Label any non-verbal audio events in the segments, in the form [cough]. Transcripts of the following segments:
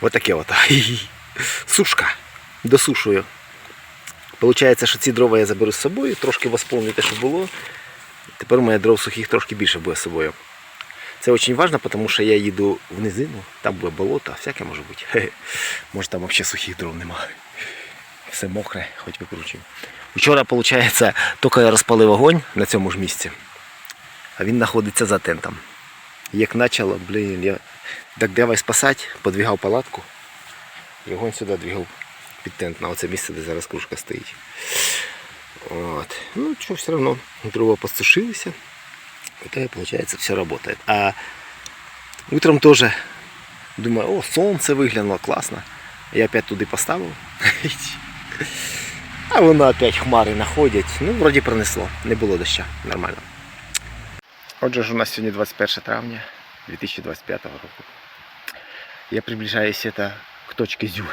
Отаке от. [laughs] Сушка. Досушую. Получається, що ці дрова я заберу з собою, трошки восполню те, що було. Тепер у мене дров сухих трошки більше буде з собою. Це дуже важливо, тому що я їду в низину, там буде болото, всяке може бути. Хе-хе. [laughs] Може там взагалі сухих дров немає. Все мокре, хоч викручую. Вчора, виходить, тільки я розпалив огонь на цьому ж місці, а він знаходиться за тентом. Як почало, блін, я так давай спасати, подвігав палатку, і огонь сюди двигав під тент на оце місце, де зараз кружка стоїть. От. Ну, що, все одно, дрова посушилися. Это, получается, все работает. А утром тоже думаю, о, солнце выглянуло, классно. Я опять туди поставив. [laughs] А воно опять хмари находять. Ну, вроді пронесло. Не було доща. Нормально. Отже ж, у нас сьогодні 21 травня 2025 року Я приближаюсь это к точке Зю.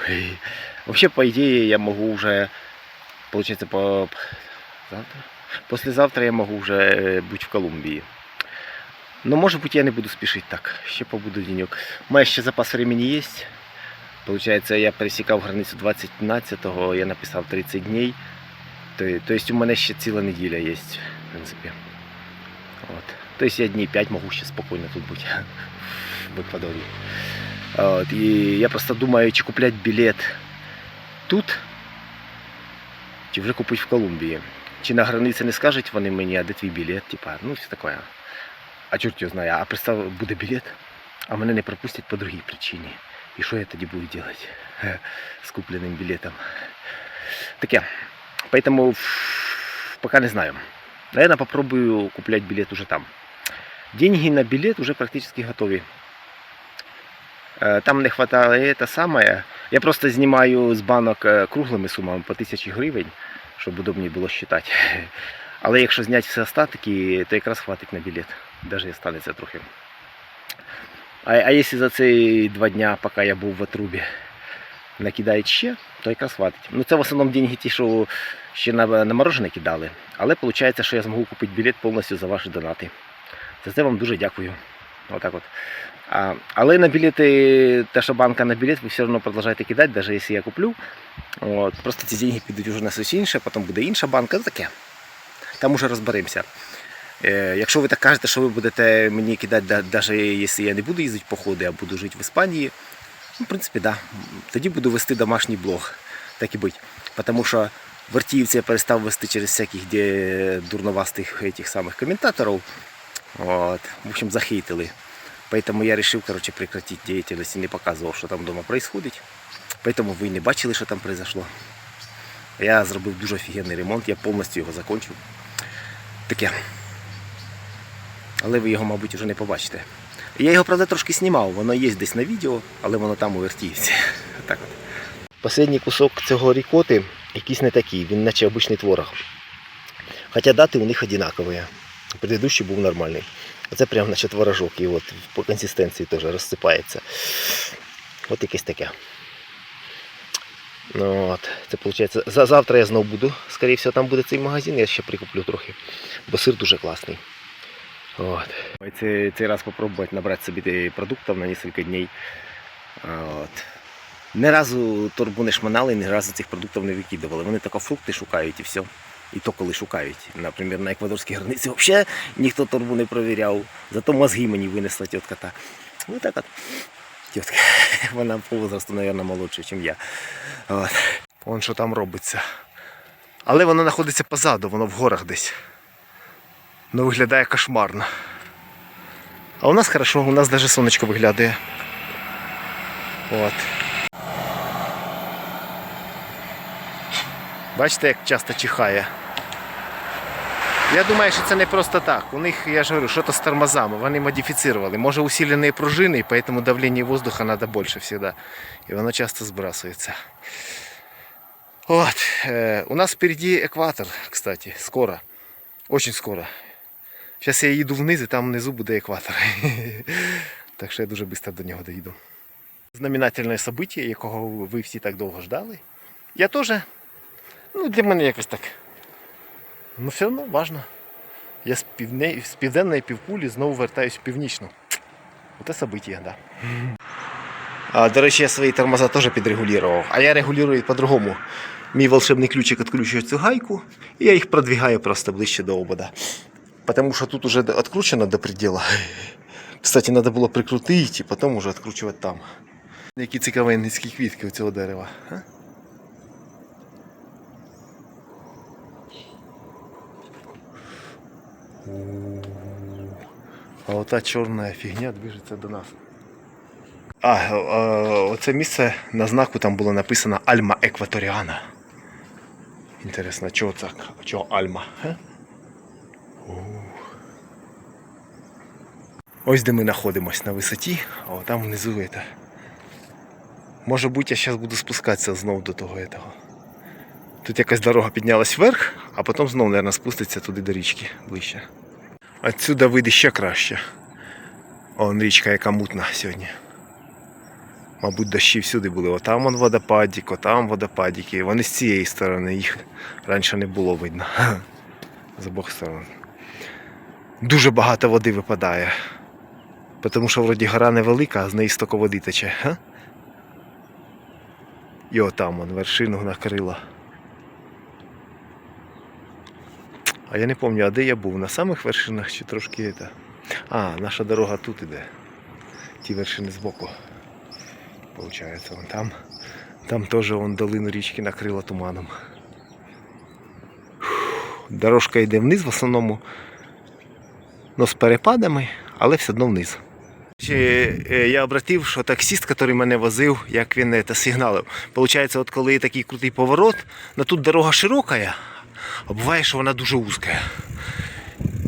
Вообще, по идее, я могу уже, получается, по завтра? Послезавтра я могу уже быть в Колумбии. Но может быть я не буду спешить так. Ще побуду денек. У меня ще запас времени есть. Получается, я пересікав границю 20-го, я написав 30 дней. То, то есть у мене ще ціла неділя є, в принципі. От. То есть я дней 5 можу ще спокійно тут бути [laughs] в Еквадорі. От. І я просто думаю, чи купляти білет тут, чи вже купити в Колумбії. Чи на границі не скажуть вони мені, а де твій білет, типа, ну все таке. А чорт його знає, а представ, буде білет, а мене не пропустять по другій причині. І що я тоді буду робити [laughs] Е, з купленим білетом? Таке. Поэтому ф- пока не знаю. Наверное, попробую куплять билет уже там. Деньги на билет уже практически готові. Е, Там не вистачає те саме. Я просто знімаю з банок е, круглими сумами по 1000 гривень, щоб удобніше було считати. [laughs] Але якщо зняти все остатки, то якраз хватить на білет. Навіть станеться трохи. А, а якщо за ці два дня, поки я був в отрубі, накидають ще, то якраз хватить. Ну це в основному деньги ті, що ще на, на морожене кидали. Але виходить, що я зможу купити білет повністю за ваші донати. За це вам дуже дякую. Отак от. Але на білети, те, що банка на білет, ви все одно продовжуєте кидати, навіть якщо я куплю. От, просто ці деньги підуть вже на щось інше, потім буде інша банка. Ну таке. Там уже розберемося. Е, якщо ви так кажете, що ви будете мені кидати, навіть якщо я не буду їздити в походи, а буду жити в Іспанії, ну, в принципі. Да. Тоді буду вести домашній блог. Так і бути. Тому що в Артіївці я перестав вести через всяких дурновастих этих самих коментаторів. Вот. В общем, захейтили. Поэтому я решил, короче, прекратить деятельность и не показывал, что там дома происходит. Поэтому ви не бачили, що там произошло. Я зробив дуже офігенний ремонт, я повністю його закончив. Таке. Але ви його, мабуть, вже не побачите. Я його, правда, трошки знімав, воно є десь на відео, але воно там у вертівці. [laughs] Так от. Последній кусок цього рікоти якийсь не такий, він наче обичний творог. Хоча дати у них однакові. Предыдущий був нормальний. Оце прям наче творожок і от по консистенції теж розсипається. От якесь таке. Ну, от. Це виходить. За завтра я знову буду. Скоріше всього, там буде цей магазин, я ще прикуплю трохи. Бо сир дуже класний. От. Цей, цей раз спробувати набрати собі продуктів на кілька днів. От. Ні разу торбу не шманали, ні разу цих продуктів не викидували. Вони тільки фрукти шукають і все. І то коли шукають. Наприклад, на еквадорській границі взагалі ніхто торбу не провіряв. Зато мозги мені винесла тітка та. Ну так от. Тітка. [laughs] Вона по возрасту, мабуть, молодша, ніж я. От. Вон що там робиться. Але воно знаходиться позаду, воно в горах десь. Ну виглядає кошмарно. А у нас хорошо, у нас навіть сонечко виглядає. От. Бачите, як часто чихає. Я думаю, що це не просто так. У них, я ж говорю, що-то з тормозами. Вони модифицировали. Може усиленные пружини, поэтому давление воздуха надо больше всегда. И воно часто сбрасывается. Вот. Э, у нас впереди экватор, кстати, скоро. Очень скоро. Зараз я їду вниз і там внизу буде екватор. [laughs] Так що я дуже швидко до нього доїду. Знаменательне событие, якого ви всі так довго ждали. Я теж. Ну, для мене якось так. Ну, все одно важно. Я з, півне... з південної півкулі знову вертаюсь в північну. Оце событие, да. А, до речі, я свої тормоза теж підрегулював. А я регулюю по-другому. Мій волшебний ключик відкручує цю гайку, і я їх продвигаю просто ближче до обода. Потому що тут уже відкручено до предела. Кстати, треба було прикрутити і потім уже відкручувати там. Які цікаві квітки у цього дерева. А? А ота чорна фігня движеться до нас. А, а, оце місце на знаку там було написано Альма Екваторіана. Інтересно, чого це? Чого Альма? Ось де ми знаходимося на висоті, а там внизу это. Може бути, я зараз буду спускатися знову до того этого. Тут якась дорога піднялась вверх, а потім знову, мабуть, спуститься туди до річки ближче. Отсюда вийде ще краще. Он річка, яка мутна сьогодні. Мабуть, дощі всюди були. Отам он водопадік, отам водопадіки. Вони з цієї сторони, їх раніше не було видно. [laughs] З обох сторон. Дуже багато води випадає. Тому що вроді гора невелика, а з неї стоко води тече. І отам он вершину накрила. А я не пам'ятаю, а де я був? На самих вершинах чи трошки это? А, наша дорога тут іде. Ті вершини збоку. Получається, вон там. Там теж вон долину річки накрила туманом. Дорожка йде вниз в основному. Ну, з перепадами, але все одно вниз. Е, Я обратив, що таксист, який мене возив, як він це сигналив. Получається, от коли такий крутий поворот, на тут дорога широка, а буває, що вона дуже вузька.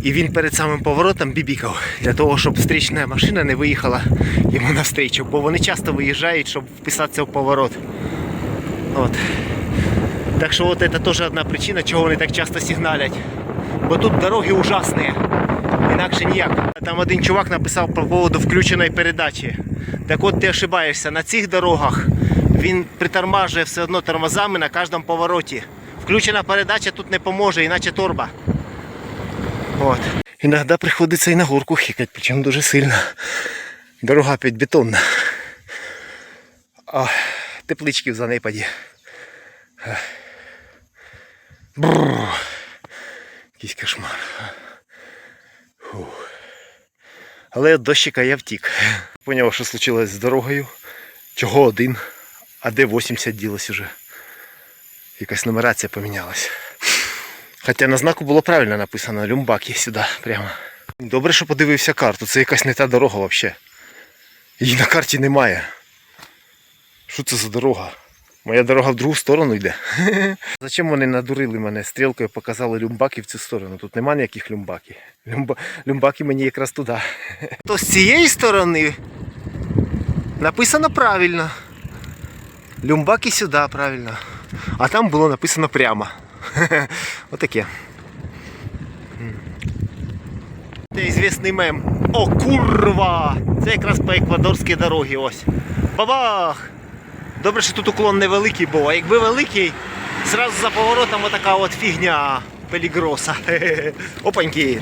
І він перед самим поворотом бібікав для того, щоб зустрічна машина не виїхала йому навстрічу, бо вони часто виїжджають, щоб вписатися в поворот. От. Так що от це теж одна причина, чого вони так часто сигналять. Бо тут дороги ужасні. Інакше ніяк. Там один чувак написав по поводу включеної передачі. Так от ти ошибаєшся, на цих дорогах він притормажує все одно тормозами на кожному повороті. Включена передача тут не поможе, іначе торба. От. Іноді приходиться і на горку хикати, причому дуже сильно. Дорога опять бетонна. А, теплички в занепаді. Бррр. Якийсь кошмар. Фух. Але від дощика я втік. Поняв, що случилось з дорогою. Чого один, а де 80 ділось уже. Якась нумерація помінялась. Хоча на знаку було правильно написано Люмбаки сюди прямо. Добре, що подивився карту. Це якась не та дорога взагалі. Її на карті немає. Що це за дорога? Моя дорога в другу сторону йде. [laughs] Зачем вони надурили мене стрілкою, показали люмбаки в цю сторону? Тут нема ніяких люмбаків. Люмба... Люмбаки мені якраз туди. [laughs] То з цієї сторони написано правильно. Люмбаки сюди правильно. А там було написано прямо. [laughs] Отаке. Це ізвісний мем. О, курва! Це якраз по еквадорській дорогі ось. Бабах! Добре, що тут уклон невеликий був, а якби великий, зразу за поворотом отака от фігня пелігроса. [laughs] Опаньки.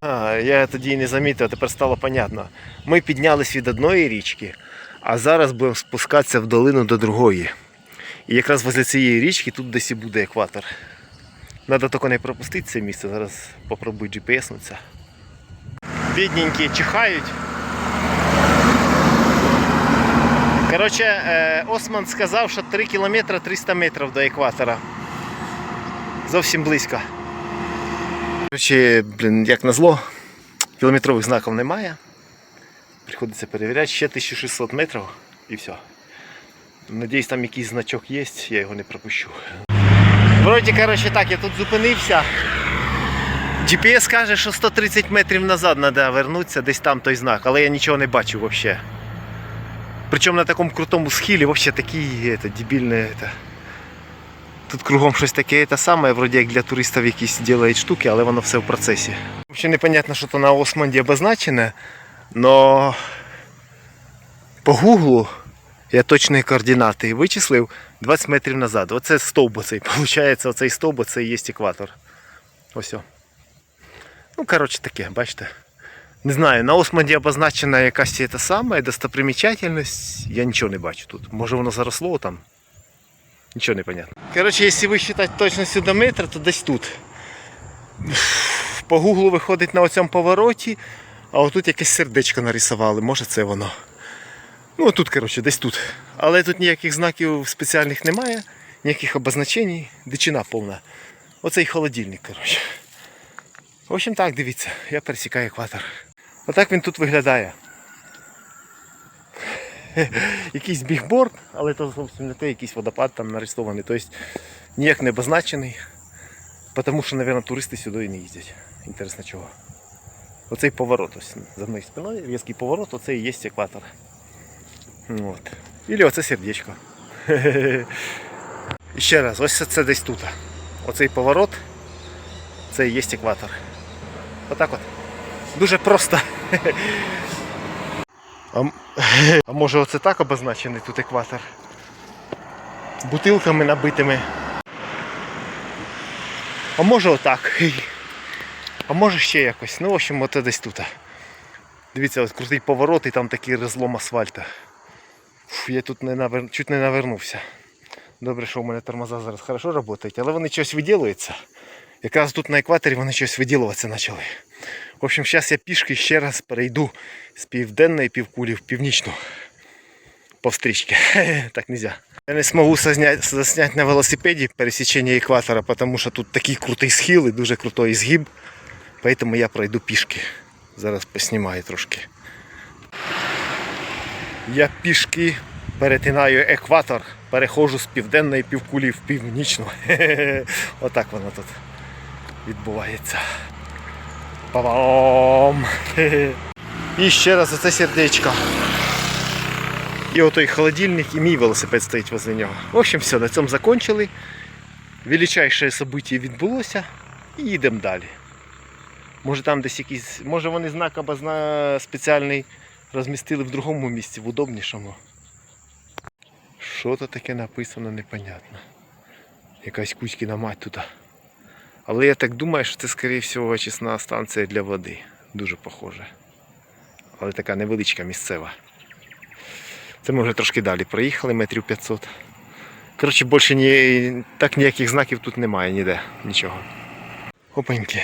А, я тоді не замітив, а тепер стало понятно. Ми піднялись від одної річки, а зараз будемо спускатися в долину до другої. І якраз возле цієї річки тут десь і буде екватор. Треба тільки не пропустити це місце, зараз попробую GPS-нутися. Бідненькі чихають. Коротше, е, Осман сказав, що 3 кілометри 300 метрів до екватора. Зовсім близько. Коротше, блін, як назло, кілометрових знаків немає. Приходиться перевіряти ще 1600 метрів і все. Надіюсь, там якийсь значок є, я його не пропущу. Вроді, коротше, так, я тут зупинився. GPS каже, що 130 метрів назад треба вернутися, десь там той знак, але я нічого не бачу взагалі. Причому на такому крутому схилі взагалі такі это, дебільне. Это. Тут кругом щось таке те саме, вроді як для туристів якісь роблять штуки, але воно все в процесі. Взагалі непонятно, що то на Османді обозначене, но по гуглу я точні координати вичислив 20 метрів назад. Оце стовб оцей. Получається, оцей стовб це і є екватор. Ось. о. Ну, коротше таке, бачите. Не знаю, на Османді обозначена якась та сама достопримічательність. Я нічого не бачу тут. Може воно заросло там. Нічого не понятно. Коротше, якщо ви вважати точністю до метра, то десь тут. По гуглу виходить на оцьому повороті, а отут якесь сердечко нарисували. Може це воно. Ну тут, коротше, десь тут. Але тут ніяких знаків спеціальних немає, ніяких обозначень, дичина повна. Оцей холодильник, коротше. В общем так, дивіться, я пересікаю екватор. Отак він тут виглядає. [laughs] Якийсь бігборд, але то зовсім не те, якийсь водопад там нарисований. Тобто ніяк не обозначений. Тому що, мабуть, туристи сюди і не їздять. Інтересно чого. Оцей поворот, ось за мною спиною, різкий поворот, оце і є екватор. От. Ілі оце сердечко. [laughs] Ще раз, ось це десь тут. Оцей поворот, це і є екватор. Отак от. Дуже просто. [laughs] А, [laughs] а може оце так обозначений тут екватор? Бутилками набитими. А може отак. А може ще якось. Ну, в общем, оце десь тут. Дивіться, ось крутий поворот і там такий розлом асфальту. Фу, я тут не навер... чуть не навернувся. Добре, що у мене тормоза зараз хорошо працюють, але вони щось виділуються. Якраз тут на екваторі вони щось виділуватися почали. В общем, зараз я пішки ще раз перейду з південної півкулі в північну. По встрічці. [laughs] так нельзя. Я не зможу заснять, заснять на велосипеді пересічення екватора, тому що тут такий крутий схил і дуже крутий згиб. Поэтому я пройду пішки. Зараз поснімаю трошки. Я пішки перетинаю екватор, переходжу з південної півкулі в північну. [laughs] Отак воно тут відбувається. Па-бам! [laughs] І ще раз оце сердечко. І отой холодильник, і мій велосипед стоїть возле нього. В общем, все, на цьому закончили. Величайше событие відбулося і їдемо далі. Може там десь якийсь. Може вони знак обозна спеціальний розмістили в другому місці, в удобнішому. Що то таке написано, непонятно. Якась кузькіна мать тут. Але я так думаю, що це, скоріше всього, очисна станція для води. Дуже похоже. Але така невеличка місцева. Це ми вже трошки далі проїхали, метрів 500. Коротше, більше ні, так ніяких знаків тут немає ніде, нічого. Опаньки,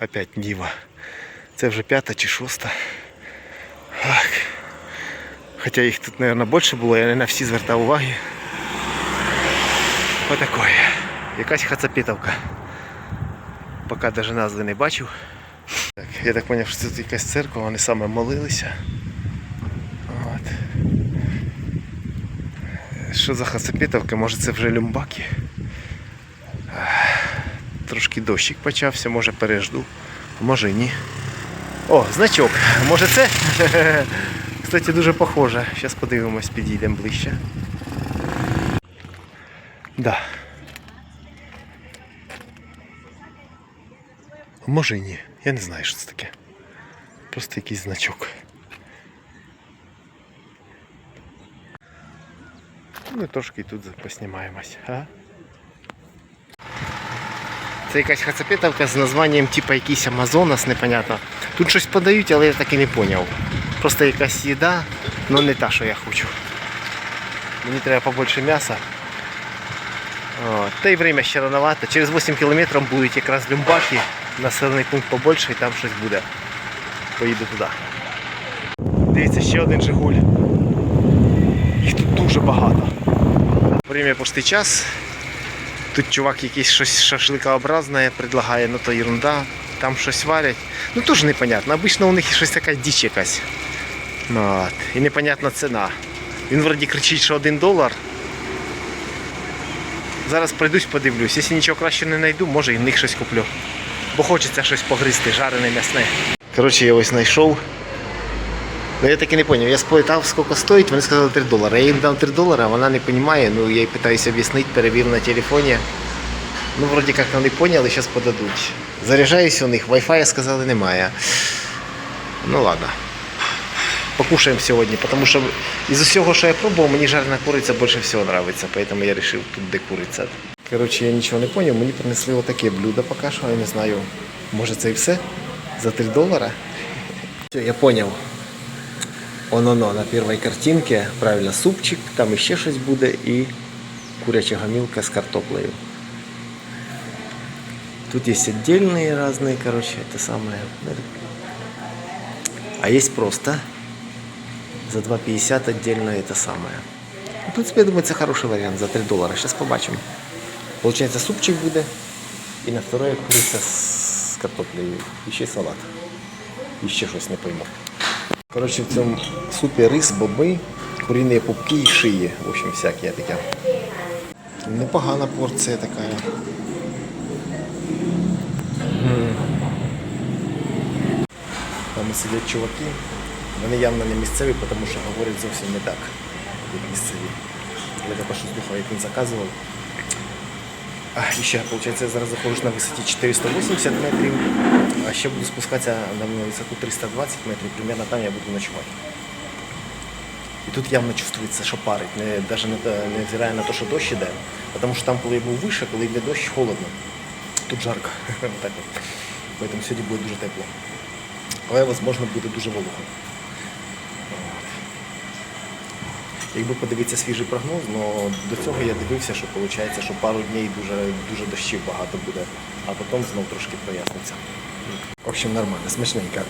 опять діва. Це вже п'ята чи шоста. Хоча їх тут, мабуть, більше було, я не на всі звертав уваги. Отакое. Якась хацапетовка. Поки навіть назви не бачив. Так, я так зрозумів, що це тут якась церква, вони саме молилися. От. Що за хацапетовка? Може це вже люмбаки? Трошки дощик почався, може пережду, може ні. О, значок. Може це? Кстати, дуже похоже. Зараз подивимось, підійдемо ближче. Да. Може і ні. Я не знаю, що це таке. Просто якийсь значок. Ну, трошки і тут поснімаємось. А? Це якась хацапетовка з названням типа якийсь Амазонас, непонятно. Тут щось подають, але я так і не зрозумів. Просто якась їда, але не та, що я хочу. Мені треба побольше м'яса. Та й время ще рановато. Через 8 кілометрів будуть якраз люмбаки, населений пункт побольше і там щось буде. Поїду туди. Дивіться, ще один Жигуль. Їх тут дуже багато. Время почти час. Тут чувак якийсь щось шашликообразне предлагає, ну то ерунда. Там щось варять. Ну теж непонятно. Обично у них щось така діч якась. Ну, От. І непонятна ціна. Він вроді кричить, що один долар. Зараз пройдусь, подивлюсь. Якщо нічого краще не знайду, може і в них щось куплю. Бо хочеться щось погризти, жарене м'ясне. Коротше, я ось знайшов. Ну я так і не зрозумів. Я спитав, скільки стоїть, вони сказали 3 долари. Я їм дав 3 долари, вона не розуміє, ну я їй питаюся об'яснити, перевів на телефоні. Ну, вроді як вони поняли, зараз подадуть. Заряджаюсь у них, Wi-Fi сказали немає. Ну ладно. Покушаємо сьогодні, тому що із усього, що я пробував, мені жарена куриця більше всього подобається, тому я вирішив тут де куриця. Коротше, я нічого не зрозумів, мені принесли отаке блюдо поки що, я не знаю, може це і все? За 3 долара? Все, я понял. Оно-но на первой картинке, правильно, супчик, там ще щось буде і куряча гомілка з картоплею. Тут есть отдельные разные, короче, это самое. А есть просто За 2,50 отдельно это самое. В принципе, я думаю, це хороший варіант за 3 долара. Сейчас побачимо. Получается, супчик буде. І на второе куриця з картоплею. І ще салат. І ще щось не пойму. Коротше, в цьому супі рис, боби, курині пупки і шиї. В общем, всякі таке. Непогана порція така. Там сидять чуваки. Вони явно не місцеві, тому що говорять зовсім не так, як місцеві. Я також слухав, як він заказував. А, і ще, виходить, я зараз знаходжусь на висоті 480 метрів, а ще буду спускатися на висоту 320 метрів, примерно там я буду ночувати. І тут явно чувствується, що парить, не, навіть не, взирає на те, що дощ іде, тому що там, коли я був вище, коли йде дощ, холодно. Тут жарко. [laughs] Поэтому сьогодні буде дуже тепло. Але, можливо, буде дуже волого. От. Якби подивитися свіжий прогноз, але до цього я дивився, що виходить, що пару днів дуже, дуже дощів багато буде, а потім знов трошки проясниться. В общем, нормально, смачненько.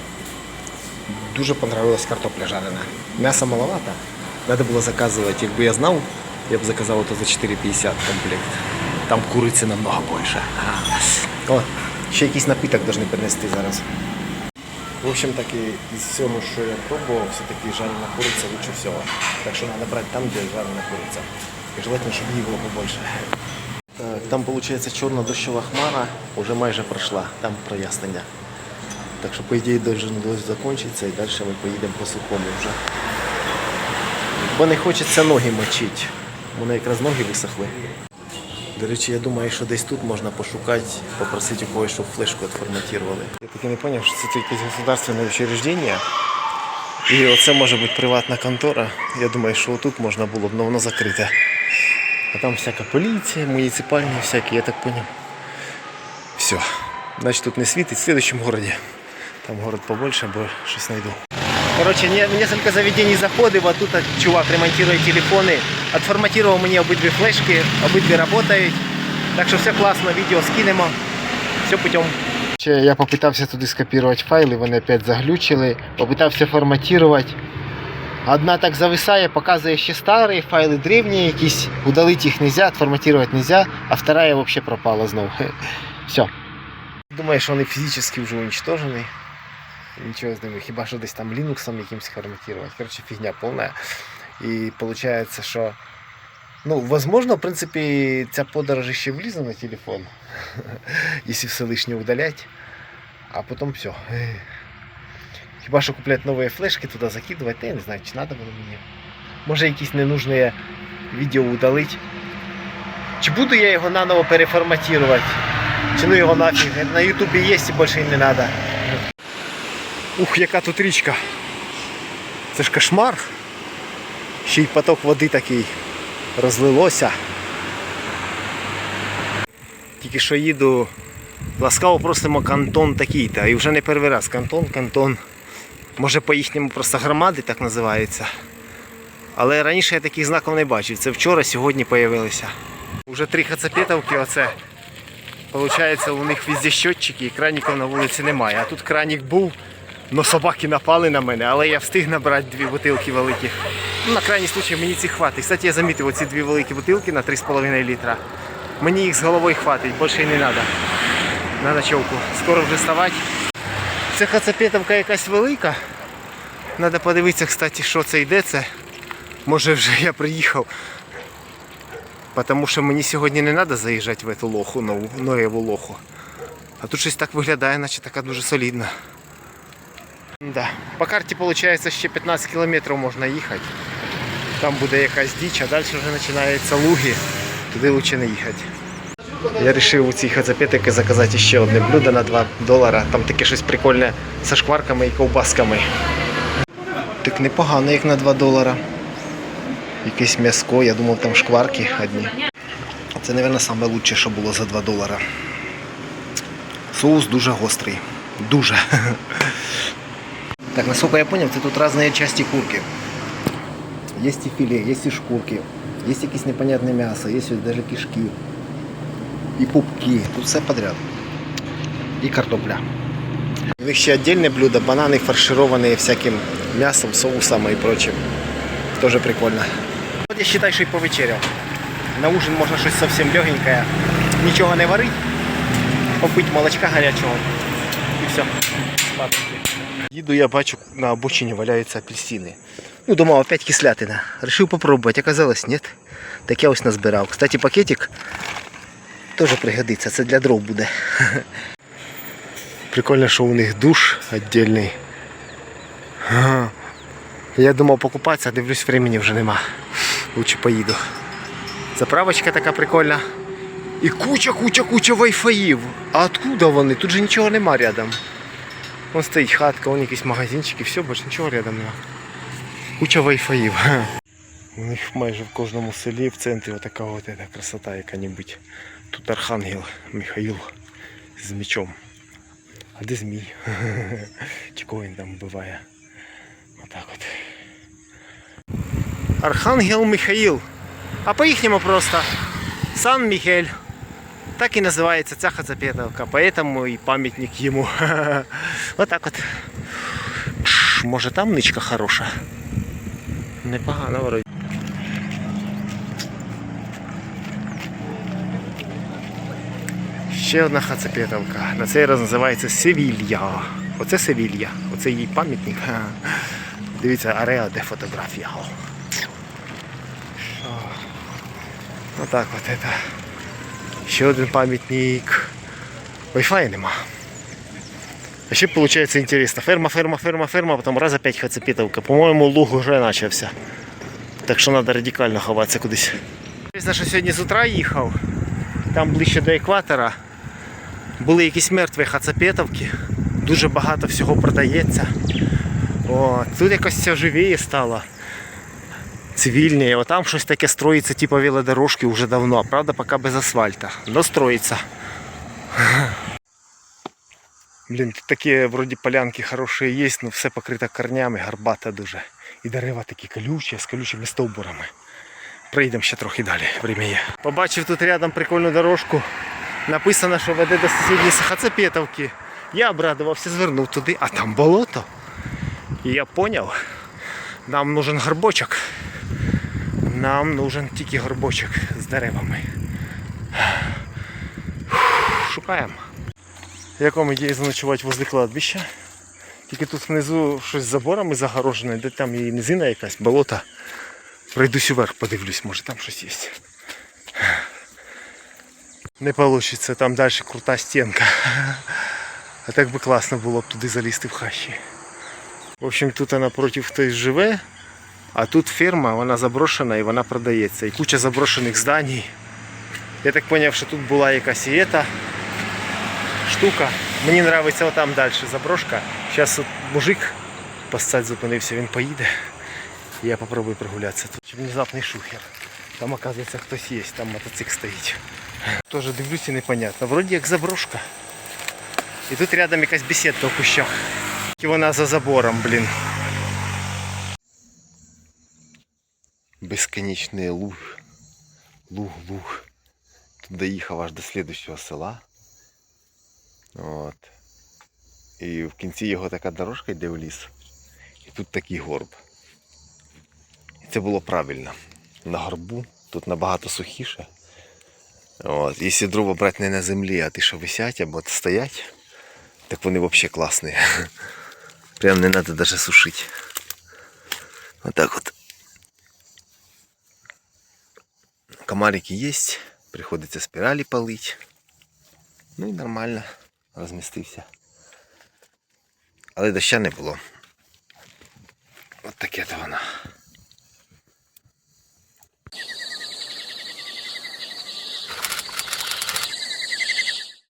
Дуже понравилась картопля жарена. М'ясо маловато. Треба було заказувати. Якби я знав, я б заказав то за 4,50 комплект. Там куриці намного більше. О, ще якийсь напиток повинні принести зараз. В общем, так і із всього, що я пробував, все-таки жарена куриця лучше всього. Так що треба брати там, де жарена куриця. І желательно, щоб її було побольше. Так, там, виходить, чорна дощова хмара вже майже пройшла, там прояснення. Так що, по ідеї, дощ дощ закінчиться і далі ми поїдемо по сухому вже. Бо не хочеться ноги мочити. У мене якраз ноги висохли. До речі, я думаю, що десь тут можна пошукати, попросити у когось, щоб флешку відформатували. Я таки не зрозумів, що це якесь государственне учреждення. І оце може бути приватна контора. Я думаю, що отут можна було б, але воно закрите. А там всяка поліція, муніципальні всякі, я так зрозумів. Все. Значить тут не світить в следующем городі. Там город побольше, бо щось знайду. Короче, несколько заведений заходив, а тут чувак ремонтує телефони. Отформатував мені обидві флешки, обидві працюють. Так що все класно, відео скинемо. Все путем. Я попитався туди скопірувати файли, вони опять заглючили. Попитався форматувати. Одна так зависає, показує ще старі файли древні якісь, удалити їх нельзя, отформатувати нельзя, а вторая вообще пропала знову. [laughs] Все. Думаю, що вони фізично вже уничтожені. Нічого з ними, хіба що десь там Linux якимось форматувати. Короче, фігня повна. І виходить, що ну, возможно, в принципі, ця подорож ще влізе на телефон, [laughs] якщо все лишнє удалять, а потім все. Хіба що купляти нові флешки туди закидувати, та я не знаю, чи треба воно мені. Може якісь ненужне відео удалить. Чи буду я його наново переформатувати? Чи ну його нафіг. На ютубі є і більше не треба. Ух, яка тут річка. Це ж кошмар. Ще й поток води такий розлилося. Тільки що їду, ласкаво просимо кантон такий-то. І вже не перший раз кантон, кантон. Може по їхньому просто громади так називається. Але раніше я таких знаків не бачив. Це вчора, сьогодні з'явилися. Уже три хацапетовки оце. Получається, у них везде щотчики і краніків на вулиці немає. А тут кранік був, але собаки напали на мене, але я встиг набрати дві бутилки великих. На крайній случай мені цих хватить. Кстати, я замітив оці дві великі бутилки на 3,5 літра. Мені їх з головою хватить, більше й не треба. На ночовку. Скоро вже вставати. Це хацапетовка якась велика. Треба подивитися, кстати, що це йде. Це. Може вже я приїхав. Тому що мені сьогодні не треба заїжджати в цю лоху, нову, нову лоху. А тут щось так виглядає, наче така дуже солідна. Да. По карті виходить ще 15 кілометрів можна їхати. Там буде якась діч, а далі вже починаються луги. Туди краще не їхати. Я вирішив у цій хацапетики заказати ще одне блюдо на 2 долара. Там таке щось прикольне зі шкварками і ковбасками. Так непогано, як на 2 долара. Якесь м'яско, я думав там шкварки одні. Це, мабуть, лучше, що було за 2 долара. Соус дуже гострий. Дуже. [laughs] Так, насколько я понял, це тут різні части курки. Є і філе, є і шкурки, є якесь непонятне м'ясо, є навіть кишки. І пупки. Тут все подряд. І картопля. У них ще отдельне блюдо, банани фаршированные всяким мясом, соусом и прочим. Тоже прикольно. От я считай, що й повечеряв. На ужин можна щось зовсім легенькое. Нічого не варить. Попить молочка гарячого. І все. Їду, я бачу, на обочині валяються апельсини. Ну, думав, опять кислятина. Решив попробувати, оказалось, нет. Так я ось назбирав. Кстати, пакетик теж пригодиться, це для дров буде. Прикольно, що у них душ віддільний. Я думав покупатися, а дивлюсь, времени вже нема. Лучше поїду. Заправочка така прикольна. І куча, куча, куча вайфаїв. А откуда вони? Тут же нічого нема рядом. Вон стоїть хатка, вон якісь магазинчики, все, більше нічого рядом нема. Куча вайфаїв. [laughs] У них майже в кожному селі в центрі отака от эта красота яка-небудь. Тут архангел Михаїл з мечом. А де змій? [laughs] Чи кого він там вбиває? Отак от. Архангел Михаїл. А по-їхньому просто Сан Михель. Так і називається ця хацапетовка, поэтому і пам'ятник йому. [laughs] Отак от. Тш, Може там ничка хороша? Непогано вроді. Ще одна хацапетовка. На цей раз називається Севілья. Оце Севілья. Оце її пам'ятник. [laughs] Дивіться, ареа де фотографія. Отак от это. Ще один пам'ятник. Wi-Fi нема. А ще виходить інтересно. Ферма, ферма, ферма, ферма, потім раз опять хацапетовка. По-моєму, луг уже почався. Так що треба радикально ховатися кудись. Звісно, що сьогодні з утра їхав. Там ближче до екватора. Були якісь мертві хацапетовки. Дуже багато всього продається. О, тут якось все живіє стало. Цивільніше. О, там щось таке строїться, типу велодорожки вже давно. Правда, поки без асфальта. Но строїться. Блін, тут такі вроді полянки хороші є, але все покрито корнями, гарбата дуже. І дерева такі колючі, з колючими стовбурами. Прийдемо ще трохи далі, время є. Побачив тут рядом прикольну дорожку. Написано, що веде до сусідньої Хацапетовки. Я обрадувався, звернув туди, а там болото. І я зрозумів, нам нужен горбочок. Нам нужен тільки горбочок з деревами. Шукаємо. Якому ідеї заночувати возле кладбища. Тільки тут внизу щось з заборами загорожене, де там і низина якась, болото. Пройдусь уверх, подивлюсь, може там щось є. Не вийде, там далі крута стінка. А так би класно було б туди залізти в хащі. В общем, тут напроти хтось живе, а тут ферма, вона заброшена і вона продається. І куча заброшених зданій. Я так зрозумів, що тут була якась і ета штука. Мені подобається отам далі заброшка. Зараз мужик постать зупинився, він поїде. Я попробую прогулятися тут. Внезапний шухер. Там оказується хтось є, там мотоцикл стоїть. Тоже дивлюся непонятно. Вроді як заброшка. І тут рядом якась беседка в кущах. І вона за забором, блін. Безконечний луг. Луг, луг. Тут доїхав аж до слідущого села. От. І в кінці його така дорожка йде в ліс. І тут такий горб. І це було правильно. На горбу тут набагато сухіше. От. Якщо дрова брати не на землі, а ті, що висять або стоять, так вони взагалі класні. [laughs] Прям не треба навіть сушити. Отак от. Комарики есть, приходиться спиралі полыть. Ну і нормально розмістився. Але доща не було. От таке то воно.